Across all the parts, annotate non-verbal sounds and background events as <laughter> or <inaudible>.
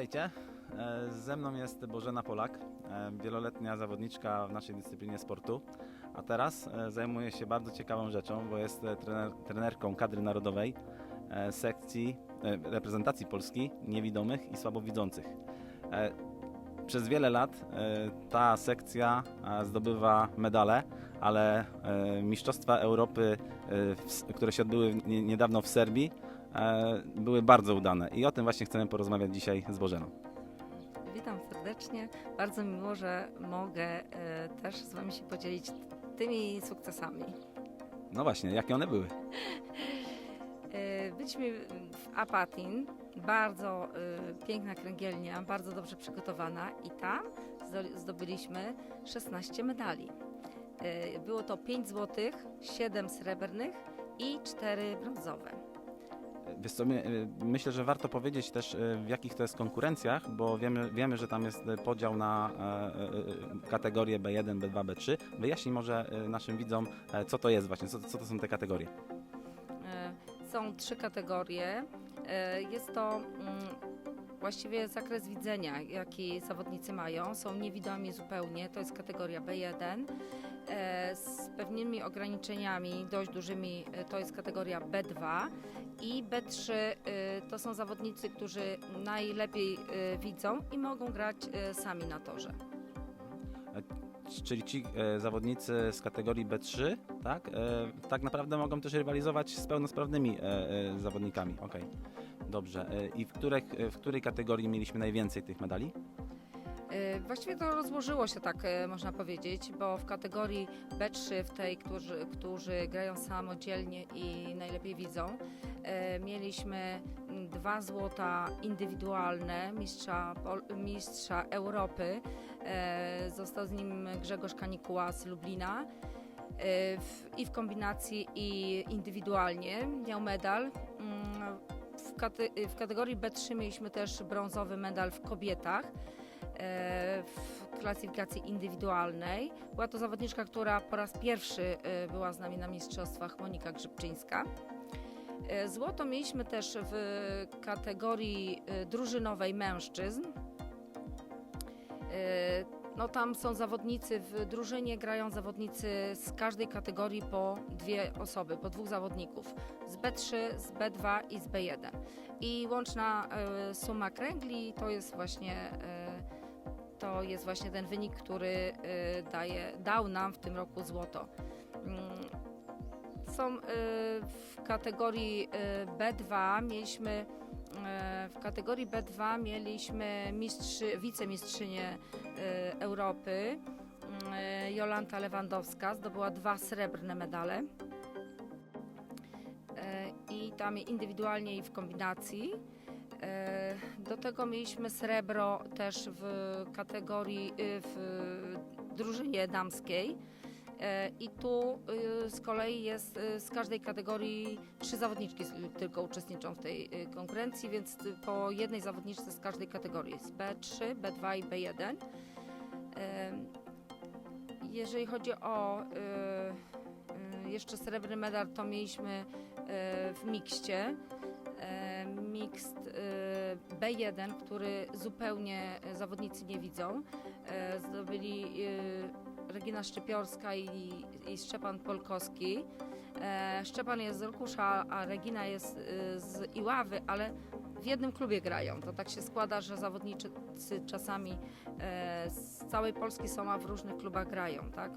Witajcie. E, Ze mną jest Bożena Polak, e, wieloletnia zawodniczka w naszej dyscyplinie sportu, a teraz e, zajmuje się bardzo ciekawą rzeczą, bo jest trener, trenerką kadry narodowej sekcji reprezentacji Polski niewidomych i słabowidzących. Przez wiele lat ta sekcja zdobywa medale, ale Mistrzostwa Europy, które się odbyły nie- niedawno w Serbii, były bardzo udane i o tym właśnie chcemy porozmawiać dzisiaj z Bożeną. Witam serdecznie. Bardzo mi miło, że mogę e, też z Wami się podzielić tymi sukcesami. No właśnie, jakie one były? E, byliśmy w Apatin, bardzo e, piękna kręgielnia, bardzo dobrze przygotowana i tam zdo- zdobyliśmy 16 medali. E, było to 5 złotych, 7 srebrnych i 4 brązowe. Wiesz co, my, y, myślę, że warto powiedzieć też y, w jakich to jest konkurencjach, bo wiemy, wiemy że tam jest y, podział na e, e, e, kategorie B1, B2, B3. Wyjaśnij może naszym widzom, co to jest właśnie, co, co to są te kategorie. Są trzy kategorie. Jest to mm, właściwie zakres widzenia, jaki zawodnicy mają. Są niewidomi zupełnie, to jest kategoria B1. E, Z pewnymi ograniczeniami dość dużymi e, to jest kategoria B2 i B3 e, to są zawodnicy, którzy najlepiej widzą i mogą grać sami na torze. Czyli ci zawodnicy z kategorii B3, tak, tak naprawdę mogą też rywalizować z pełnosprawnymi zawodnikami. Okej, dobrze. E, I w, których, w której kategorii mieliśmy najwięcej tych medali? E, Właściwie to rozłożyło się tak, e, można powiedzieć, bo w kategorii B3, w tej, którzy, którzy grają samodzielnie i najlepiej widzą, e, mieliśmy mm, dwa złota indywidualne mistrza, mistrza Europy. Został z nim Grzegorz Kanikuła z Lublina. W- I w kombinacji, i indywidualnie miał medal. Mm, W, kate- w kategorii B3 mieliśmy też brązowy medal w kobietach w klasyfikacji indywidualnej. Była to zawodniczka, która po raz pierwszy e, była z nami na mistrzostwach, Monika Grzybczyńska. E, Złoto mieliśmy też w kategorii e, drużynowej mężczyzn. No tam są zawodnicy w drużynie, grają zawodnicy z każdej kategorii po dwie osoby, po dwóch zawodników. Z B3, z B2 i z B1. I łączna suma kręgli to jest właśnie to jest właśnie ten wynik, który y, daje, dał nam w tym roku złoto. Mm, Są y, w kategorii y, B2 mieliśmy w kategorii B2 mieliśmy mistrzy, wicemistrzynię Europy Jolanta Lewandowska zdobyła dwa srebrne medale. I tam indywidualnie i w kombinacji. E, Do tego mieliśmy srebro też w kategorii, y, w drużynie damskiej. E, I tu y, z kolei jest y, z każdej kategorii trzy zawodniczki tylko uczestniczą w tej konkurencji, więc po jednej zawodniczce z każdej kategorii. Z B3, B2 i B1. E, Jeżeli chodzi o jeszcze srebrny medal, to mieliśmy w mikście mixt e, B1, który zupełnie e, zawodnicy nie widzą. E, Zdobyli Regina Szczypiorska i, Szczepan Polkowski. Szczepan jest z Olkusza, a Regina jest z Iławy, ale w jednym klubie grają. To tak się składa, że zawodnicy czasami z całej Polski są, a w różnych klubach grają, tak?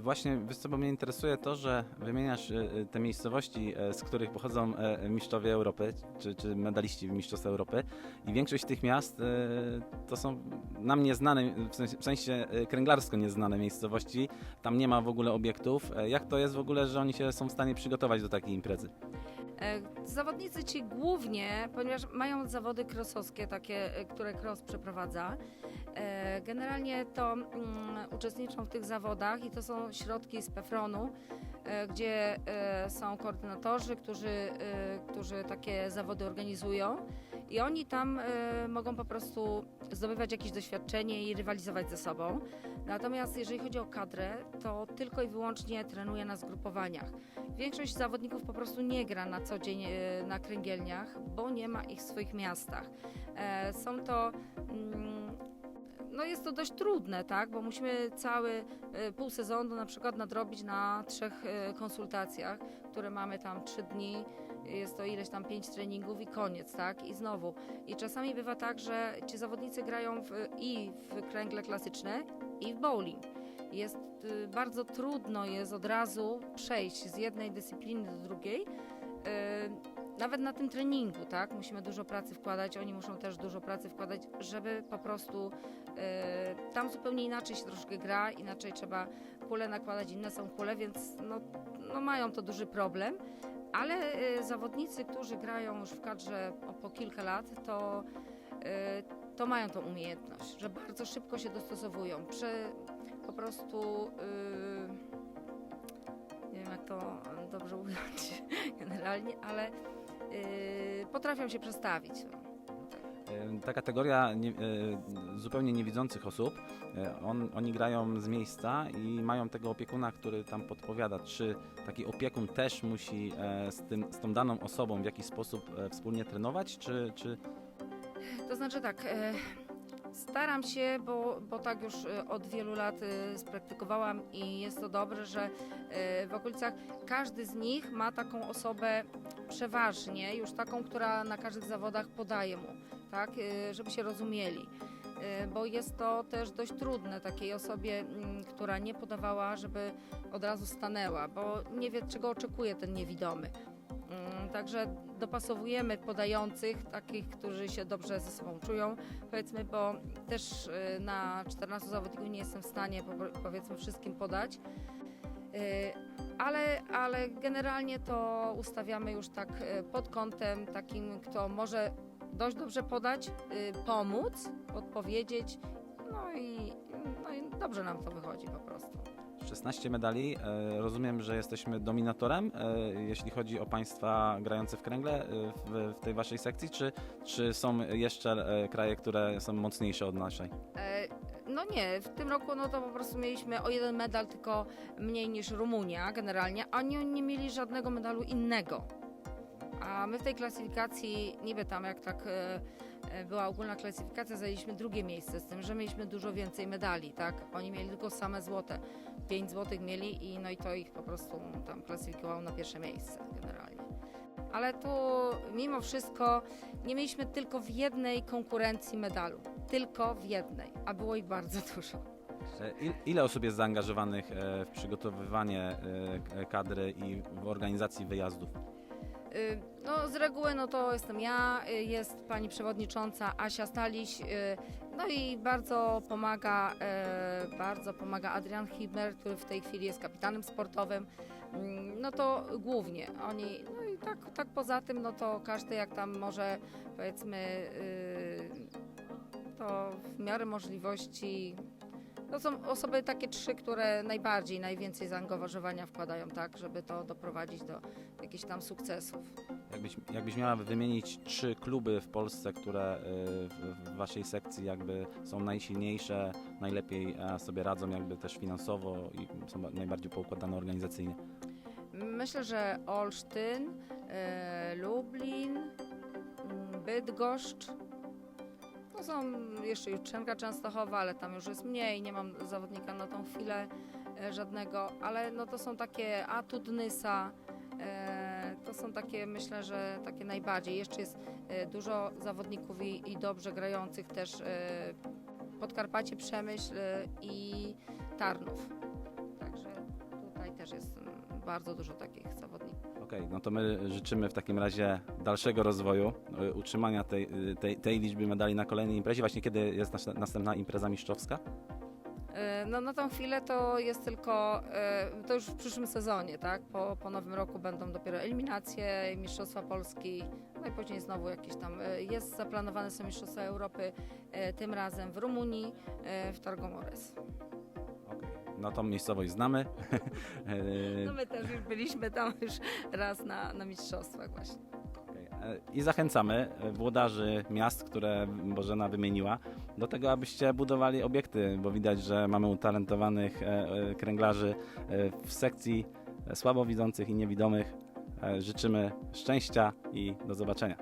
Właśnie, bo mnie interesuje to, że wymieniasz e, e, te miejscowości, e, z których pochodzą mistrzowie Europy, czy, czy medaliści Mistrzostw Europy i większość tych miast to są nam nieznane, w sensie, kręglarsko nieznane miejscowości, tam nie ma w ogóle obiektów. Jak to jest w ogóle, że oni się są w stanie przygotować do takiej imprezy? Zawodnicy ci głównie, ponieważ mają zawody krosowskie, takie, które cross przeprowadza, Generalnie to mm, uczestniczą w tych zawodach i to są środki z PEFRON-u, e, gdzie e, są koordynatorzy, którzy, e, którzy takie zawody organizują i oni tam e, mogą po prostu zdobywać jakieś doświadczenie i rywalizować ze sobą. Natomiast jeżeli chodzi o kadrę, to tylko i wyłącznie trenuje na zgrupowaniach. Większość zawodników po prostu nie gra na co dzień e, na kręgielniach, bo nie ma ich w swoich miastach. E, Są to mm, no jest to dość trudne, tak, bo musimy cały e, pół sezonu na przykład nadrobić na trzech e, konsultacjach, które mamy tam trzy dni, jest to ileś tam pięć treningów i koniec, tak, i znowu. I czasami bywa tak, że ci zawodnicy grają w, i w kręgle klasyczne, i w bowling. Jest y, bardzo trudno jest od razu przejść z jednej dyscypliny do drugiej. Nawet na tym treningu, tak? Musimy dużo pracy wkładać, oni muszą też dużo pracy wkładać, żeby po prostu y, tam zupełnie inaczej się troszkę gra, inaczej trzeba kule nakładać, inne są kule, więc no, no mają to duży problem. Ale y, zawodnicy, którzy grają już w kadrze po kilka lat, to, y, to mają tą umiejętność, że bardzo szybko się dostosowują. Przy, po prostu y, nie wiem jak to dobrze ująć <laughs> generalnie, ale potrafią się przestawić. No. E, Ta kategoria nie, e, zupełnie niewidzących osób, on, oni grają z miejsca i mają tego opiekuna, który tam podpowiada, czy taki opiekun też musi e, z, tym, z tą daną osobą w jakiś sposób e, wspólnie trenować, czy, czy To znaczy tak, e, staram się, bo, bo tak już e, od wielu lat e, spraktykowałam i jest to dobre, że e, w okolicach każdy z nich ma taką osobę przeważnie, już taką, która na każdych zawodach podaje mu, tak, żeby się rozumieli. Bo jest to też dość trudne takiej osobie, mm, która nie podawała, żeby od razu stanęła, bo nie wie, czego oczekuje ten niewidomy. Także dopasowujemy podających, takich, którzy się dobrze ze sobą czują, powiedzmy, bo też y, na 14 zawodników nie jestem w stanie po- powiedzmy wszystkim podać. Y, Ale, ale generalnie to ustawiamy już tak y, pod kątem takim, kto może dość dobrze podać, pomóc, podpowiedzieć, no i, no i dobrze nam to wychodzi po prostu. 16 medali. E, Rozumiem, że jesteśmy dominatorem, e, jeśli chodzi o państwa grające w kręgle e, w, w tej waszej sekcji, czy, czy są jeszcze kraje, które są mocniejsze od naszej? No nie, w tym roku no to po prostu mieliśmy o jeden medal tylko mniej niż Rumunia generalnie, a oni nie mieli żadnego medalu innego. A my w tej klasyfikacji, niby tam jak tak była ogólna klasyfikacja, zajęliśmy drugie miejsce, z tym, że mieliśmy dużo więcej medali, tak? Oni mieli tylko same złote. Pięć złotych mieli i no i to ich po prostu tam klasyfikowało na pierwsze miejsce generalnie. Ale tu mimo wszystko nie mieliśmy tylko w jednej konkurencji medalu. Tylko w jednej, a było ich bardzo <laughs> dużo. E, il- Ile osób jest zaangażowanych e, w przygotowywanie e, kadry i w organizacji wyjazdów? Y, No z reguły no to jestem ja, y, jest pani przewodnicząca Asia Staliś, y, no i bardzo pomaga, bardzo pomaga Adrian Hibner, który w tej chwili jest kapitanem sportowym. Mm, No to głównie oni, no i tak, tak poza tym, no to każdy jak tam może powiedzmy to w miarę możliwości to są osoby takie trzy, które najbardziej, najwięcej zaangażowania wkładają, tak, żeby to doprowadzić do jakichś tam sukcesów. Jakbyś, jakbyś miała wymienić trzy kluby w Polsce, które e, w, waszej sekcji jakby są najsilniejsze, najlepiej sobie radzą jakby też finansowo i są ba- najbardziej poukładane organizacyjnie? Myślę, że Olsztyn, e, Lublin, mm, Bydgoszcz. Są jeszcze Jutrzenka Częstochowa, ale tam już jest mniej, nie mam zawodnika na tą chwilę e, żadnego, ale no to są takie Atut Nysa, e, to są takie myślę, że takie najbardziej. Jeszcze jest e, dużo zawodników i, i dobrze grających też Podkarpacie, Przemyśl i Tarnów. Także tutaj też jest mm, bardzo dużo takich zawodników. Okej, no to my życzymy w takim razie dalszego rozwoju, e, utrzymania tej, e, tej, tej liczby medali na kolejnej imprezie. Właśnie kiedy jest następna impreza mistrzowska? E, No na tą chwilę to jest tylko, e, to już w przyszłym sezonie, tak? Po, po nowym roku będą dopiero eliminacje, Mistrzostwa Polski, no i później znowu jakieś tam, e, jest zaplanowane są Mistrzostwa Europy, tym razem w Rumunii, w Targomores. No tą miejscowość znamy. <laughs> No my też już byliśmy tam już raz na, na Mistrzostwach właśnie. I zachęcamy e, włodarzy miast, które Bożena wymieniła, do tego, abyście budowali obiekty, bo widać, że mamy utalentowanych e, e, kręglarzy w sekcji słabowidzących i niewidomych. Życzymy szczęścia i do zobaczenia.